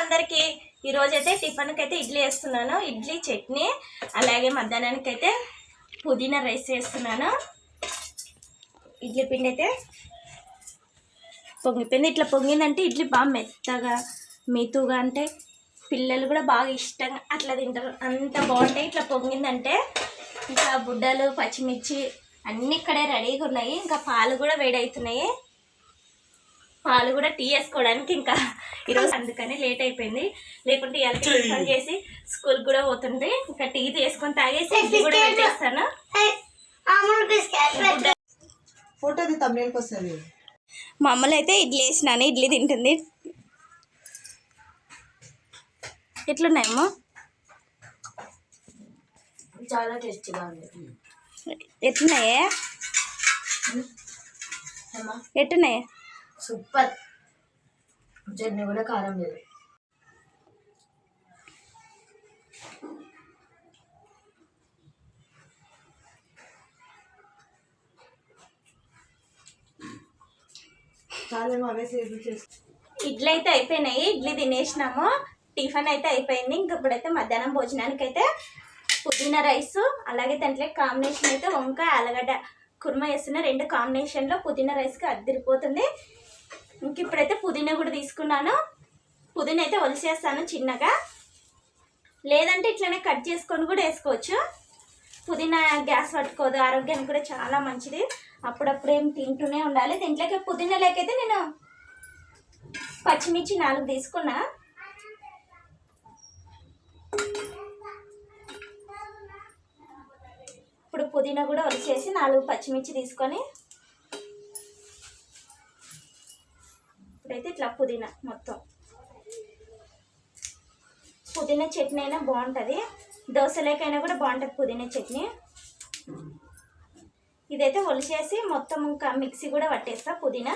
అందరికి ఈరోజు అయితే టిఫిన్కి అయితే ఇడ్లీ వేస్తున్నాను. ఇడ్లీ చట్నీ అలాగే మధ్యాహ్నానికి అయితే పుదీనా రైస్ వేస్తున్నాను. ఇడ్లీ పిండి అయితే పొంగిపోయింది ఇట్లా పొంగిందంటే ఇడ్లీ బాగా మెత్తగా మెతుగా అంటే పిల్లలు కూడా బాగా ఇష్టంగా అట్లా తింటారు. అంత బాగుంటాయి. ఇట్లా పొంగిందంటే ఇంకా బుడ్డలు పచ్చిమిర్చి అన్నీ ఇక్కడే రెడీగా ఉన్నాయి. ఇంకా పాలు కూడా వేడవుతున్నాయి. పాలు కూడా టీ వేసుకోవడానికి ఇంకా ఈరోజు అందుకని లేట్ అయిపోయింది. లేకుంటే ఇవాళ టిఫిన్ చేసి స్కూల్ కూడా పోతుంది ఇంకా టీ తీసుకొని తాగేసి ఇడ్లీ కూడా పెట్టేస్తాను. ఫోటోది తమిళకి వస్తుంది. మా అమ్మలు అయితే ఇడ్లీ వేసినాను ఇడ్లీ తింటుంది. ఎట్లున్నాయమ్మో చాలా టేస్టీగా ఉంది. ఎట్లున్నాయే? ఎట్టున్నాయి సూపర్. చట్నీ కూడా కారం లేదు. ఇడ్లైతే ఇడ్లీ అయితే అయిపోయినాయి. ఇడ్లీ తినేసినాము. టిఫిన్ అయితే అయిపోయింది. ఇంక ఇప్పుడైతే మధ్యాహ్నం భోజనానికి అయితే పుదీనా రైస్ అలాగే దాంట్లో కాంబినేషన్ అయితే వంకాయ ఆలుగడ్డ కుర్మా వేస్తున్న రెండు కాంబినేషన్లో పుదీనా రైస్కి అద్దరిపోతుంది. ఇంక ఇప్పుడైతే పుదీనా కూడా తీసుకున్నాను. పుదీనా అయితే ఒలిసేస్తాను చిన్నగా. లేదంటే ఇట్లనే కట్ చేసుకొని కూడా వేసుకోవచ్చు. పుదీనా గ్యాస్ పట్టుకోదు ఆరోగ్యానికి కూడా చాలా మంచిది. అప్పుడప్పుడు ఏం తింటూనే ఉండాలి. దీంట్లోకి పుదీనా లేకైతే నేను పచ్చిమిర్చి నాలుగు తీసుకున్నా. ఇప్పుడు పుదీనా కూడా వచ్చేసి నాలుగు పచ్చిమిర్చి తీసుకొని ఇప్పుడైతే ఇట్లా పుదీనా మొత్తం. పుదీనా చట్నీ అయినా బాగుంటుంది. దోశలేకైనా కూడా బాగుంటుంది పుదీనా చట్నీ. ఇదైతే ఒలిచేసి మొత్తం ఇంకా మిక్సీ కూడా పట్టేస్తా పుదీనా.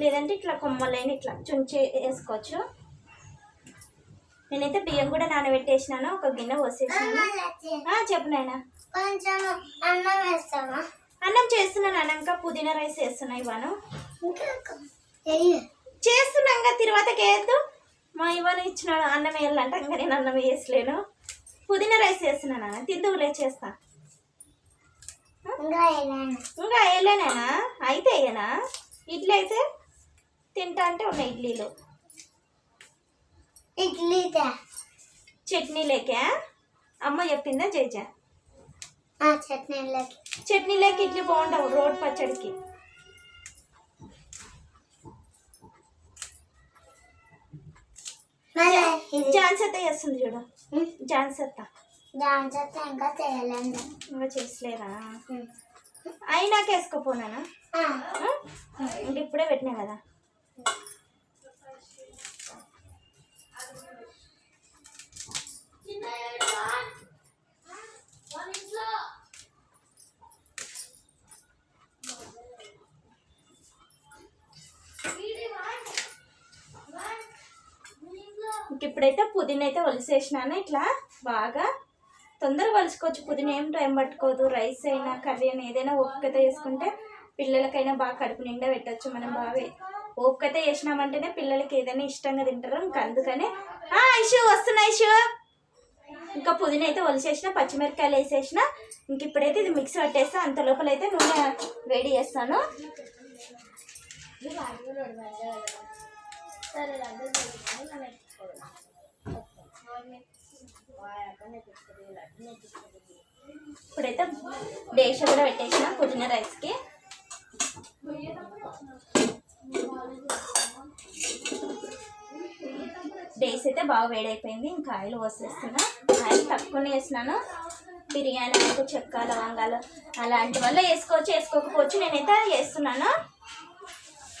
లేదంటే ఇట్లా కొమ్మలైన ఇట్లా చుంచి వేసుకోవచ్చు. నేనైతే బియ్యం కూడా నానబెట్టేసినాను ఒక గిన్నె పోసేసినాను. చెప్పు నాయనా. కొంచెం అన్నం వేస్తావా? అన్నం చేస్తున్నాను అన్నాక పుదీనా రైస్ వేస్తున్నా ఇవ్వను. వెయ్యి చేస్తున్నాగా తర్వాతకి వేయద్దు. మా ఇవ్వను ఇచ్చినాడు అన్నం వేయాలంట ఇంకా నేను అన్నం వేసలేను పుదీనా రైస్ చేస్తున్నాను నాన్న తిందువులే చేస్తా. ఇంకా వేయలేను అయితే ఇడ్లీ అయితే తింటా అంటే ఉన్నాయి ఇడ్లీలు. ఇడ్లీ తే చట్నీ లేకే అమ్మ చెప్పిందా జైజా? ఆ చట్నీలోకి చట్నీ లేక ఇడ్లీ బాగుండవు రోడ్ పచ్చడికి. జాన్సత్త చేస్తుంది చూడు. జాన్సత్త. చేత ఇంకా చేయలేను. ఇంకా చేసలేరా అయినాక వేసుకోపోనానా ఆ, ఇంక ఇప్పుడే పెట్టినా కదా? ఇప్పుడైతే పుదీన అయితే ఒలిసేసినాను ఇట్లా బాగా తొందరగా వలుచుకోవచ్చు. పుదీనా ఏం టైం పట్టుకోదు. రైస్ అయినా కర్రీ అయినా ఏదైనా ఓపికతో వేసుకుంటే పిల్లలకైనా బాగా కడుపు నిండా పెట్టచ్చు. మనం బాగా ఓపికతో వేసినామంటేనే పిల్లలకి ఏదైనా ఇష్టంగా తింటారు. ఇంకా అందుకనే ఆ, ఐషు వస్తున్నా ఐషు. ఇంకా పుదీనా అయితే ఒలిసేసిన పచ్చిమిరపకాయలు వేసేసిన. ఇంక ఇప్పుడైతే ఇది మిక్స్ పట్టేస్తా అంత లోపల అయితే నూనె వేడి చేస్తాను. ఇప్పుడైతే డేష కూడా పెట్టేసిన పుదీనా రైస్కి డేస్ అయితే బాగా వేడైపోయింది. ఇంకా ఆయిల్ పోసేస్తున్నా. ఆయిల్ తక్కువనే వేసినాను. బిర్యానీ ఆకు చెక్క లవంగాలు అలాంటి వల్ల వేసుకోవచ్చు వేసుకోకపోవచ్చు. నేనైతే వేస్తున్నాను.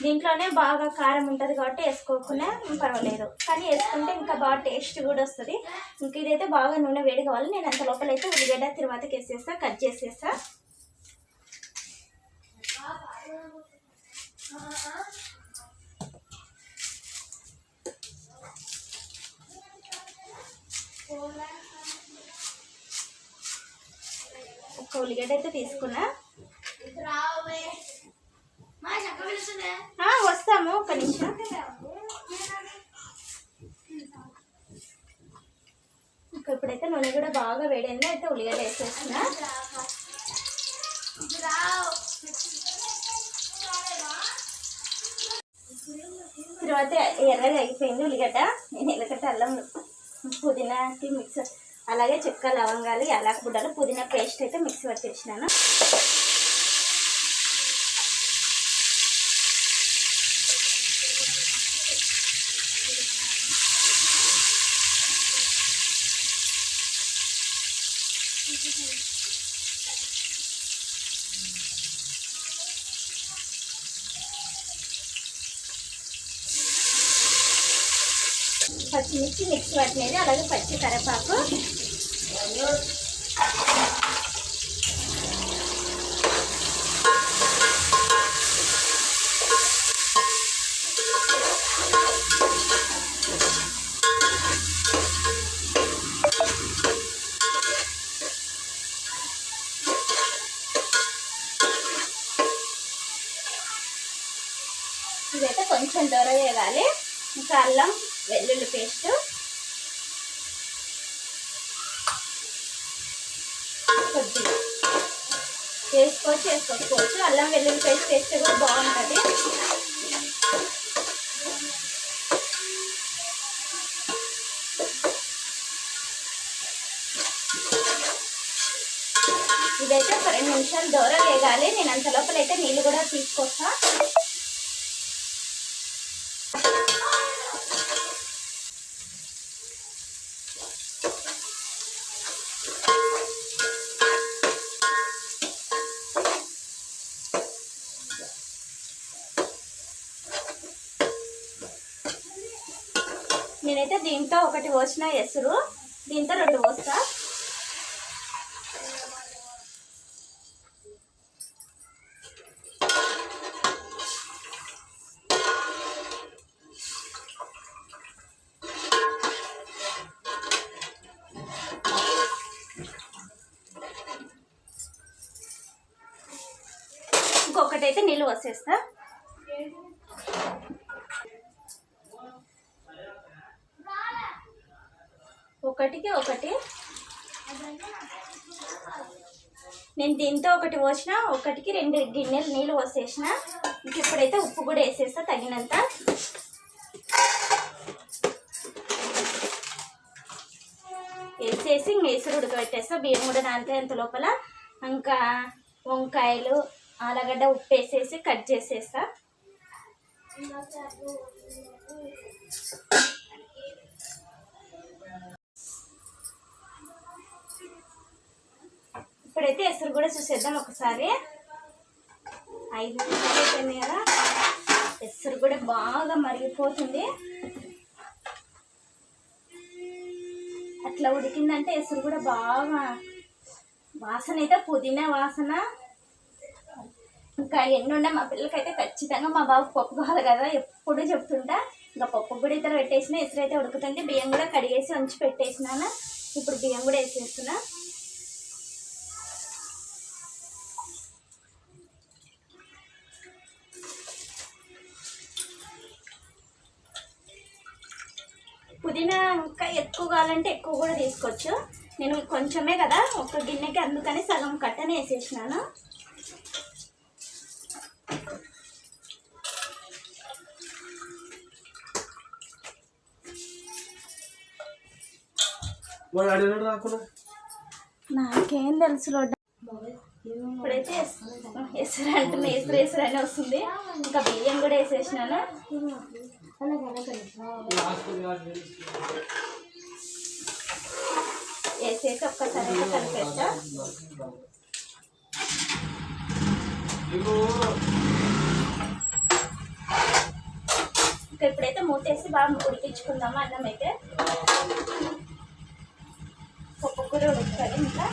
దీంట్లోనే బాగా కారం ఉంటుంది కాబట్టి వేసుకోకుండా పర్వాలేదు. కానీ వేసుకుంటే ఇంకా బాగా టేస్ట్ కూడా వస్తుంది. ఇంక ఇదైతే బాగా నూనె వేడి కావాలి. నేను అంత లోపల అయితే ఉల్లిగడ్డ తర్వాతకి వేసేస్తా కట్ చేసేస్తా. ఒక ఉల్లిగడ్డ అయితే తీసుకున్నా. వస్తాము ఒక నిమిషం. ఇప్పుడైతే నూనె కూడా బాగా వేడైంది అయితే ఉల్లిగడ్డ వేసేసిన తర్వాత ఎర్రగా అయిపోయింది ఉల్లిగడ్డ. నేను ఎల్లగడ్డ అల్లం పుదీనాకి మిక్స్ అలాగే చెక్క లవంగాలు యాలక బుడ్డలు పుదీనా పేస్ట్ అయితే మిక్స్ పట్టేసినాను పచ్చిమిర్చి మిక్స్ పట్టినది అలాగే పచ్చి కరివేపాకు. ఇదైతే కొంచెం దూరం వేయాలి ఇంకా అల్లం వెల్లుల్లి పేస్ట్. కొద్దిగా వేసుకోవచ్చు వేసుకోకపోవచ్చు. అల్లం వెల్లుల్లి పేస్ట్ వేస్తే కూడా బాగుంటుంది. ఇదైతే ఒక రెండు నిమిషాలు దూరం వేగాలి నేను అంత లోపల అయితే నీళ్ళు కూడా తీసుకొస్తా. నేనైతే దీంతో ఒకటి పోసిన ఎసురు దీంతో రెండు పోస్తా. ఇంకొకటి అయితే నీళ్ళు వసేస్తా ఒకటికి ఒకటి. నేను దీంతో ఒకటి పోసిన ఒకటికి రెండు గిన్నెలు నీళ్ళు పోసేసిన. ఇంక ఇప్పుడైతే ఉప్పు కూడా వేసేస్తా తగినంత. వేసేసి ఇంక ఉడకబెట్టేస్తా బియ్యం కూడా నానితే అంత లోపల. ఇంకా వంకాయలు ఆలగడ్డ ఉప్పు వేసేసి కట్ చేసేస్తా. ఇప్పుడైతే ఎసురు కూడా చూసేద్దాం ఒకసారి. ఐదు నిమిషాలు కదా. ఎసురు కూడా బాగా మరిగిపోతుంది. అట్లా ఉడికిందంటే ఎసురు కూడా బాగా వాసన అయితే పుదీనా వాసన. ఇంకా ఎన్నుండే మా పిల్లలకైతే ఖచ్చితంగా మా బాబు పప్పు కావాలి కదా. ఎప్పుడు చెప్తుంటా ఇంకా పప్పు కూడా ఇద్దరు పెట్టేసిన ఎసురు అయితే ఉడుకుతుంది. బియ్యం కూడా కడిగేసి ఉంచి పెట్టేసినాను. ఇప్పుడు బియ్యం కూడా వేసేస్తున్నా. పుదీనా ఇంకా ఎక్కువ కావాలంటే ఎక్కువ కూడా తీసుకోవచ్చు. నేను కొంచెమే కదా ఒక గిన్నెకి అందుకని సగం కట్టనే వేసేసినాను. నాకేం తెలుసు రోడ్డు ఇప్పుడైతే ఎస్- ఎసురు అంటే ఎసురు ఎసురు అని వస్తుంది. ఇంకా బియ్యం కూడా వేసేసినాను. వేసేసి ఒక్కసారి అయితే కలిపేస్తా ఇంకా ఇప్పుడైతే మూతేసి బాగా ఉడికించుకుందాము అన్నం అయితే పప్పు కూడా ఉడుకుతుంది ఇంకా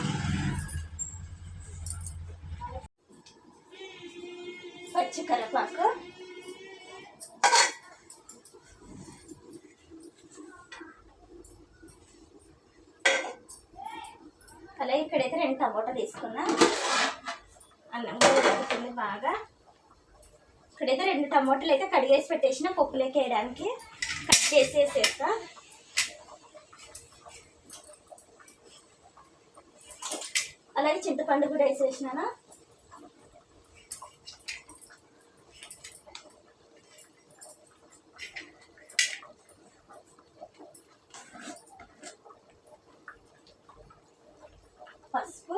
టమోటాలు అయితే కడిగేసి పెట్టేసిన పప్పులోకి వేయడానికి. కట్ చేసి అలాగే చింతపండు కూడా వేసేసినానా పసుపు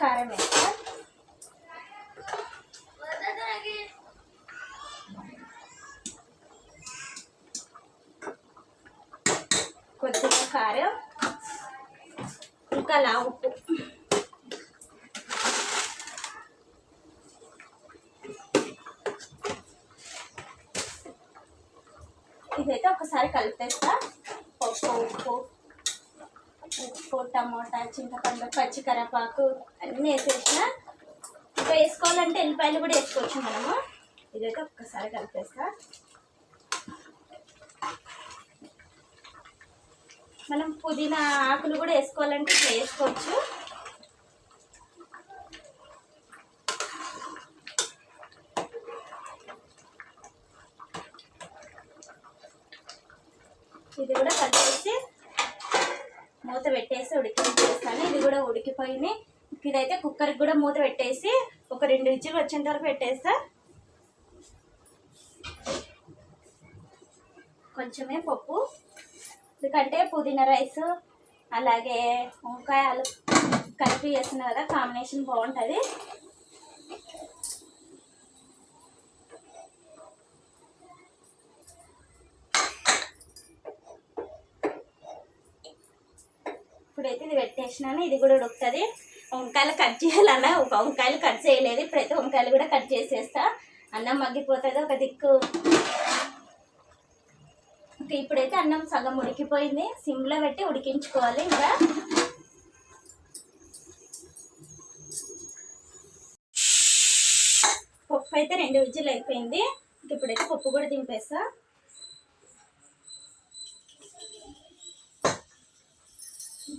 కారం వేస్తా కొద్దిగా కారం ఇంకా లా ఉప్పు ఇదైతే ఒకసారి కలిపేస్తా. పప్పు ఉప్పు ఉప్పు టమోటా చింతపండు పచ్చికరపాకు అన్నీ వేసేసిన. ఇంకా వేసుకోవాలంటే ఎల్లిపాయలు కూడా వేసుకోవచ్చు మనము. ఇదైతే ఒక్కసారి కలిపేస్తా. మనం పుదీనా ఆకులు కూడా వేసుకోవాలంటే ఇట్లా వేసుకోవచ్చు. ఇది మూత పెట్టేసి ఉడికించేస్తాను. ఇది కూడా ఉడికిపోయింది. ఇదైతే కుక్కర్కి కూడా మూత పెట్టేసి ఒక రెండు విజిల్ వచ్చేంత వరకు పెట్టేస్తా. కొంచెమే పప్పు. ఎందుకంటే పుదీనా రైస్ అలాగే వంకాయలు కలిపి చేస్తున్నా కదా కాంబినేషన్ బాగుంటుంది. వేసినాను ఇది కూడా ఉడుకుతుంది. వంకాయలు కట్ చేయాలన్న ఒక వంకాయలు కట్ చేయలేదు. ఇప్పుడైతే వంకాయలు కూడా కట్ చేసేస్తా. అన్నం మగ్గిపోతుంది. ఒక దిక్కు. ఇప్పుడైతే అన్నం సగం ఉడికిపోయింది. సిమ్లో పెట్టి ఉడికించుకోవాలి ఇంకా. పప్పు అయితే రెండు విజులు అయిపోయింది. ఇంక ఇప్పుడైతే పప్పు కూడా దింపేస్తా.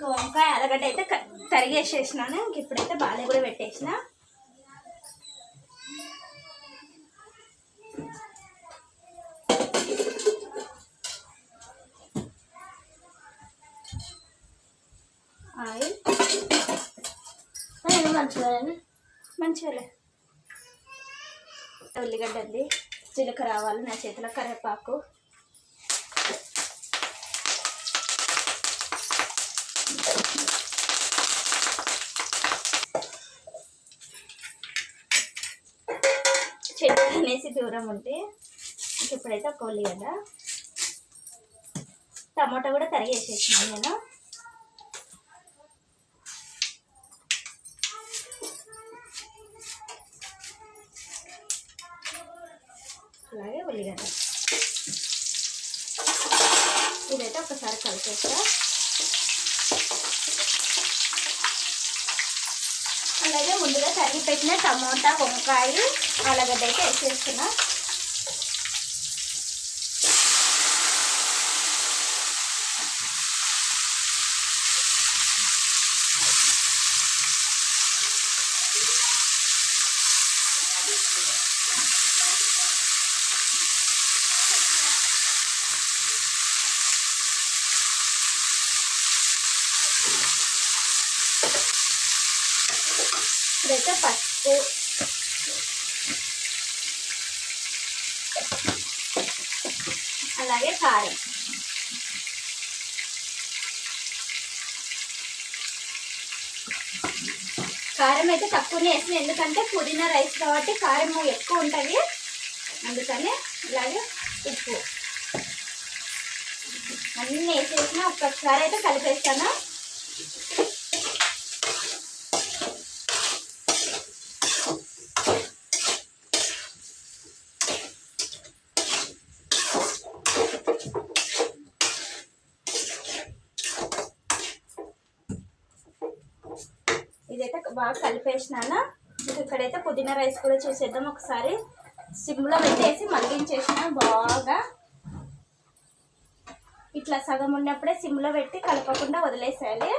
ఇంకా వంకాయ అరగడ్డ అయితే తరిగేసేసినాను. ఇంక ఇప్పుడైతే బాగా కూడా పెట్టేసిన. ఆయిల్. మంచిగా మంచిగా ఉల్లిగడ్డ ఉంది. జీలకర్ర ఆవాలు నా చేతిలో కరివేపాకు. దూరం ఉంటే ఇప్పుడైతే ఒక ఉల్లిగడ్డ టమాటా కూడా తరిగేసేసాను నేను. అలాగే ఉల్లిగడ్డ. ఇదైతే ఒకసారి కలిపేస్తా అలాగే ముందుగా తరిగి పెట్టిన టమోటా వంకాయ ఆలుగడ్డ అయితే వేసేస్తున్నా. ఇదైతే పసుపు. అలాగే కారం. కారం అయితే తక్కువనే వేసిన ఎందుకంటే పుదీనా రైస్ కాబట్టి కారం ఎక్కువ ఉంటుంది. అందుకని అలాగే ఉప్పు. అన్నీ వేసేసిన ఒక్కసారి అయితే కలిపేస్తాను ఇదైతే బాగా కలిపేసినాను? ఇంక ఇక్కడైతే పుదీనా రైస్ కూడా చూసేద్దాం. ఒకసారి సిమ్లో పెట్టేసి మగ్గించేసిన బాగా. ఇట్లా సగం ఉన్నప్పుడే సిమ్లో పెట్టి కలపకుండా వదిలేసేయాలి.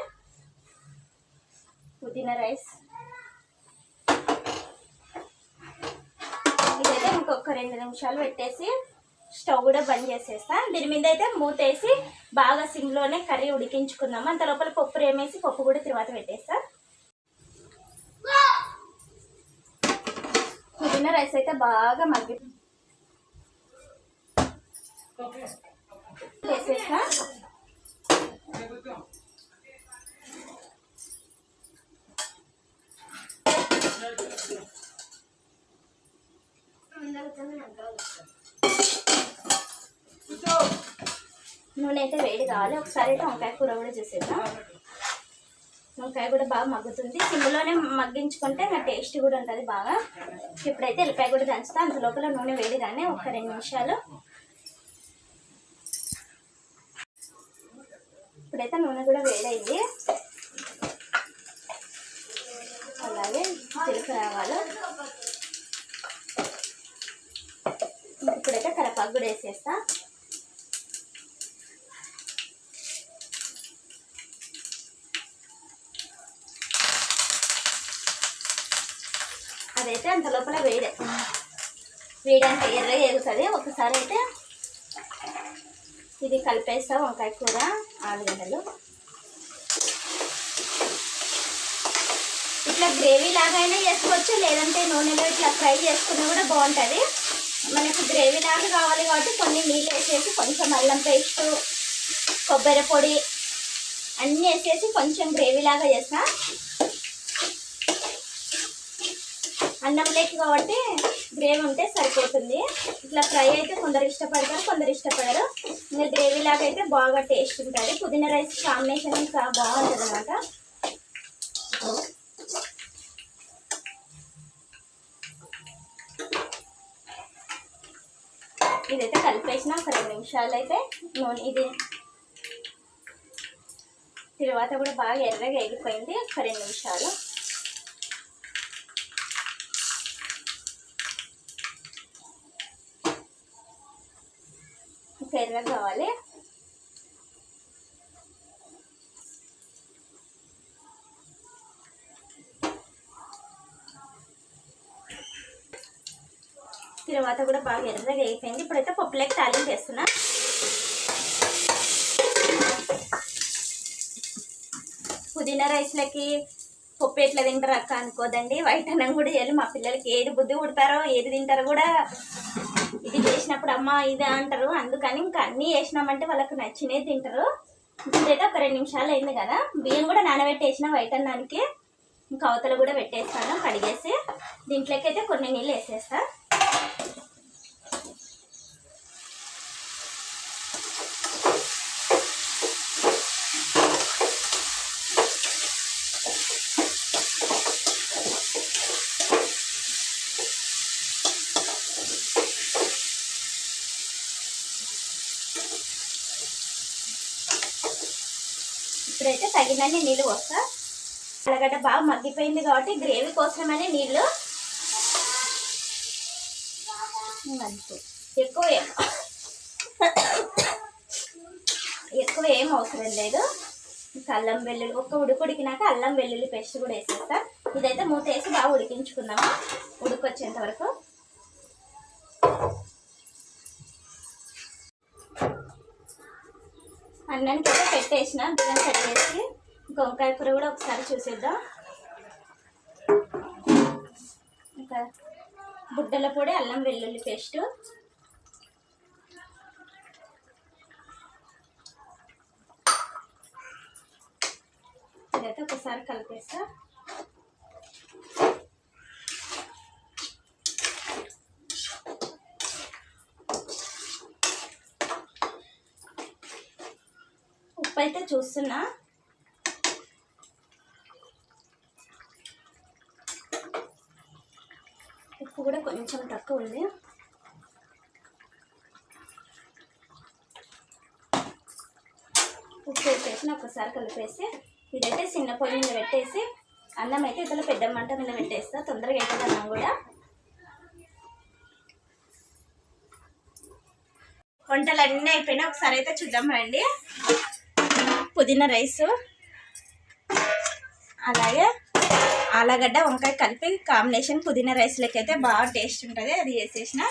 పుదీనా రైస్. ఇదైతే ఇంకొక రెండు నిమిషాలు పెట్టేసి స్టవ్ కూడా బంద్ చేసేస్తా. దీని మీద అయితే మూతేసి బాగా సిమ్లోనే కర్రీ ఉడికించుకుందాం. అంత లోపల పప్పు రేమేసి పప్పు కూడా తర్వాత పెట్టేస్తా. పుదీనా రైస్ అయితే బాగా మగ్గి నూనె అయితే వేడి కావాలి. ఒకసారి అయితే వంకాయ కూర కూడా చేసేద్దాం. వంకాయ కూడా బాగా మగ్గుతుంది. సిమ్లోనే మగ్గించుకుంటే నా టేస్ట్ కూడా ఉంటుంది బాగా. ఇప్పుడైతే ఎల్లిపాయ కూడా దంచుతా. అంత లోపల నూనె వేడి కానీ ఒక రెండు నిమిషాలు. ఇప్పుడైతే నూనె కూడా వేడైంది అలాగే జీలకర్ర ఆవాలు ఇప్పుడైతే కరపాకు కూడా వేసేస్తా. అదైతే అంత లోపల వేడే వేయడానికి ఎర్రగా ఎగుతుంది ఒకసారి అయితే ఇది కలిపేస్తా వంకాయ కూర ఆలుగడ్డలు. ఇట్లా గ్రేవీ లాగైనా చేసుకోవచ్చు లేదంటే నూనెలో ఇట్లా ఫ్రై చేసుకున్నా కూడా బాగుంటుంది. మనకు గ్రేవీ లాగా కావాలి కాబట్టి కొన్ని నీళ్ళు వేసేసి కొంచెం అల్లం పేస్ట్ కొబ్బరి పొడి అన్నీ వేసేసి కొంచెం గ్రేవీ లాగా చేస్తాను అన్నం లేక కాబట్టి గ్రేవీ ఉంటే సరిపోతుంది. ఇట్లా ఫ్రై అయితే కొందరు ఇష్టపడతారు కొందరు ఇష్టపడరు. ఇంకా గ్రేవీ లాగా అయితే బాగా టేస్ట్ ఉంటుంది. పుదీనా రైస్ కాంబినేషన్ ఇంకా బాగుంటుంది అనమాట ఇదైతే కలిపేసిన ఒక రెండు నిమిషాలు అయితే నూనె ఇది తర్వాత కూడా బాగా ఎర్రగా ఎగిపోయింది ఒక రెండు నిమిషాలు ఇంకా ఎర్రగా కావాలి. తర్వాత కూడా బాగా ఎర్రగా అయిపోయింది. ఇప్పుడైతే పప్పులోకి తాలింపు వేస్తున్నా. పుదీనా రైస్లకి పప్పు ఎట్లా తింటారు అక్క అనుకోదండి. వైట్ అన్నం కూడా చేయాలి మా పిల్లలకి ఏది బుద్ధి పుడతారో ఏది తింటారో కూడా ఇది చేసినప్పుడు అమ్మ ఇది అంటారు. అందుకని ఇంకా అన్నీ వేసినామంటే వాళ్ళకి నచ్చినవి తింటారు. ఇప్పుడైతే ఒక రెండు నిమిషాలు అయింది కదా. బియ్యం కూడా నానబెట్టేసిన వైట్ అన్నానికి. ఇంకా అవతల కూడా పెట్టేస్తాను. కడిగేసి దీంట్లోకి అయితే కొన్ని నీళ్ళు వేసేస్తాను ఇలానే నీళ్ళు పోస్తా. అలగడ్డ బాగా మగ్గిపోయింది కాబట్టి గ్రేవీ కోసమని నీళ్ళు. అంతే. ఎక్కువ ఏం ఎక్కువ ఏం అవసరం లేదు. ఇంకా అల్లం వెల్లుల్లి ఒక్క ఉడుకు ఉడికినాక అల్లం వెల్లుల్లి పేస్ట్ కూడా వేసేస్తా. ఇదైతే మూత వేసి బాగా ఉడికించుకుందాము? ఉడికొచ్చేంత వరకు. అన్నానికి అయితే పెట్టేసిన. బియ్యం కట్ చేసి గోకాయ కూర కూడా ఒకసారి చూసేద్దాం. ఇంకా బుడ్డల పొడి అల్లం వెల్లుల్లి పేస్ట్. ఇదైతే ఒకసారి కలిపేస్తా. ఉప్పు అయితే చూస్తున్నా ఉప్పు కూడా కొంచెం తక్కువ ఉంది. ఉప్పు వేసేసి ఒకసారి కలిపేసి ఇదైతే చిన్న పొయ్యి మీద పెట్టేసి అన్నం అయితే ఇతర పెద్ద మంట మీద పెట్టేస్తా. తొందరగా అవుతుంది అన్నం కూడా. వంటలు అన్నీ అయిపోయినా ఒకసారి అయితే చూద్దాం రండి. పుదీనా రైసు. అలాగే ఆలుగడ్డ వంకాయ కలిపి కాంబినేషన్ పుదీనా రైస్లోకి అయితే బాగా టేస్ట్ ఉంటుంది. అది వేసేసిన.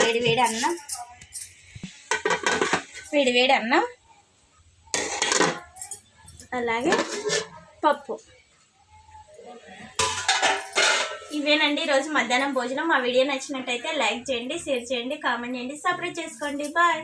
వేడి వేడి అన్నం. వేడి వేడి అన్నం. అలాగే పప్పు. ఇవేనండి ఈరోజు మధ్యాహ్నం భోజనం. మా వీడియో నచ్చినట్టయితే లైక్ చేయండి షేర్ చేయండి కామెంట్ చేయండి. సబ్స్క్రైబ్ చేసుకోండి. బాయ్.